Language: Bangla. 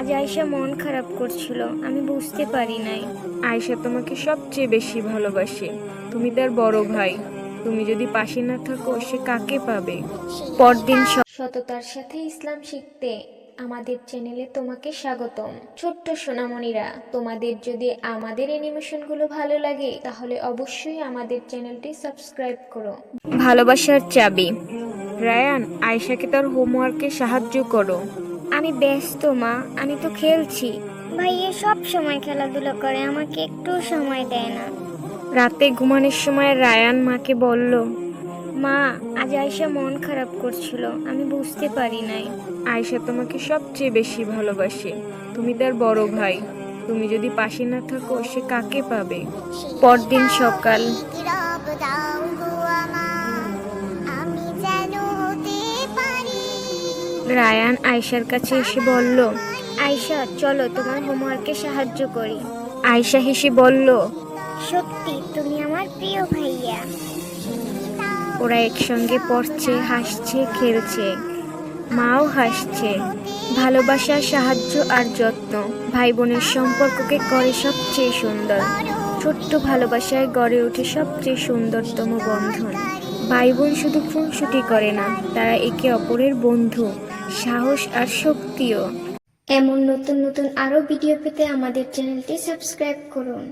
আজ আয়সা মন খারাপ করছিল আমি বুঝতে পারি নাই। আয়সা তোমাকে সবচেয়ে বেশি ভালোবাসে। তুমি তার বড় ভাই। তুমি যদি পাশে না থাকো সে কাকে পাবে? পরদিন সততার সাথে ইসলাম শিখতে আমাদের চ্যানেলে তোমাকে স্বাগতম। ছোট্ট সোনামণিরা তোমাদের যদি আমাদের অ্যানিমেশনগুলো ভালো লাগে তাহলে অবশ্যই আমাদের চ্যানেলটি সাবস্ক্রাইব করো। ভালোবাসার চাবি। রায়ান আয়সাকে তার হোমওয়ার্কে সাহায্য করো। আমি ব্যস্ত মা। আমি তো খেলছি। ভাইয়া সব সময় খেলাধুলা করে আমাকে একটু সময় দেয় না। রাতে ঘুমানোর সময় রায়ান মাকে বলল মা আজ আয়সা মন খারাপ করছিল আমি বুঝতে পারি নাই। আয়সা তোমাকে সবচেয়ে বেশি ভালোবাসে। তুমি তার বড় ভাই। তুমি যদি পাশে না থাকো সে কাকে পাবে? পরদিন সকাল। রায়ান আয়সার কাছে এসে বলল আয়সা চলো তোমার হোমওয়ার্কে সাহায্য করি। আয়সা হেসে বলল সত্যি তুমি আমার প্রিয় ভাইয়া। ওরা একসঙ্গে পড়ছে হাসছে খেলছে। মাও হাসছে। ভালোবাসা সাহায্য আর যত্ন। ভাই বোনের সম্পর্ককে করে সবচেয়ে সুন্দর। ছোট্ট ভালোবাসায় গড়ে ওঠে সবচেয়ে সুন্দরতম বন্ধন। ভাই বোন শুধু খুনসুটি করে না তারা একে অপরের বন্ধু। সাহস আর শক্তিও। এমন নতুন নতুন আরও ভিডিও পেতে আমাদের চ্যানেলটি সাবস্ক্রাইব করুন।